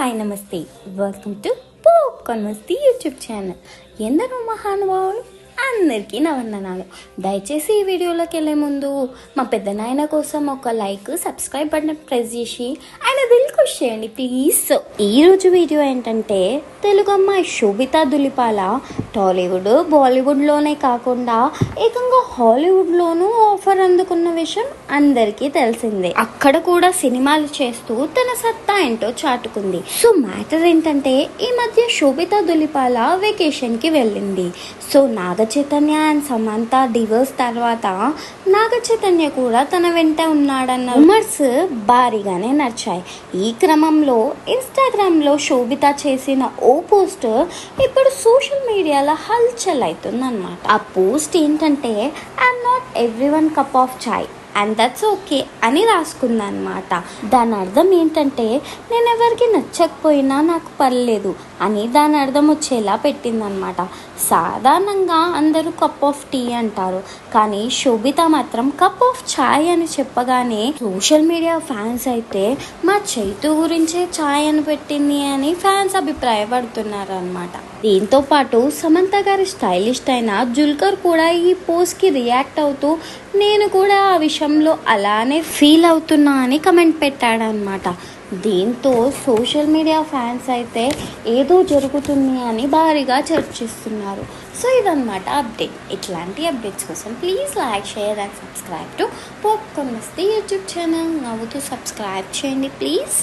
Hi నమస్తే. Welcome to popcorn Masti YouTube channel ఎందరో మహానుభావులు? అందరికీ నవందనాలు దయచేసి ఈ వీడియోలోకి వెళ్ళే ముందు మా పెద్ద నాయన కోసం ఒక లైక్ సబ్స్క్రైబ్ బటన్ ప్రెస్ చేసి ఆయన దిల్ ఖుష్ చేయండి ప్లీజ్ సో ఈరోజు వీడియో ఏంటంటే తెలుగు అమ్మాయి శోభిత దులిపాల టాలీవుడ్ బాలీవుడ్లోనే కాకుండా ఏకంగా హాలీవుడ్లోనూ ఆఫర్ అందుకున్న విషయం అందరికీ తెలిసిందే. అక్కడ కూడా సినిమాలు చేస్తూ తన సత్తా ఏంటో చాటుకుంది. సో మ్యాటర్ ఏంటంటే ఈ మధ్య శోభిత దులిపాల వెకేషన్కి వెళ్ళింది. So Naga Chaitanya and Samantha divorce తర్వాత నాగ చైతన్య కూడా తన వెంట ఉన్నాడన్న రూమర్స్ భారీగానే నడిచాయి. ఈ క్రమంలో ఇన్స్టాగ్రామ్లో శోభిత చేసిన ఓ పోస్ట్ ఇప్పుడు సోషల్ మీడియాలో హల్చల్ అవుతుందన్నమాట. ఆ పోస్ట్ ఏంటంటే I'm not everyone cup of chai and that's okay అని రాసుకుందనమాట దాని అర్థం ఏంటంటే నేను ఎవరికి నచ్చకపోయినా నాకు పర్లేదు అని దాని అర్థం వచ్చేలా పెట్టిందనమాట సాధారణంగా అందరూ కప్ ఆఫ్ టీ అంటారు. కానీ శోభిత మాత్రం కప్ ఆఫ్ ఛాయ్ అని చెప్పగానే సోషల్ మీడియా ఫ్యాన్స్ అయితే మా చైతు గురించే ఛాయ్ అని పెట్టింది అని ఫ్యాన్స్ అభిప్రాయపడుతున్నారు అనమాట దీంతో పాటు సమంత గారి స్టైలిస్ట్ అయిన జుల్కర్ కూడా ఈ పోస్ట్కి రియాక్ట్ అవుతూ నేను కూడా ఆ నిమిషంలో అలానే ఫీల్ అవుతున్నా అని కమెంట్ పెట్టాడనమాట దీంతో సోషల్ మీడియా ఫ్యాన్స్ అయితే ఏదో జరుగుతుంది అని భారీగా చర్చిస్తున్నారు. సో ఇదన్నమాట అప్డేట్ ఇట్లాంటి అప్డేట్స్ కోసం please like share and subscribe to popcorn Masti YouTube channel నవ్వుతూ సబ్స్క్రైబ్ చేయండి ప్లీజ్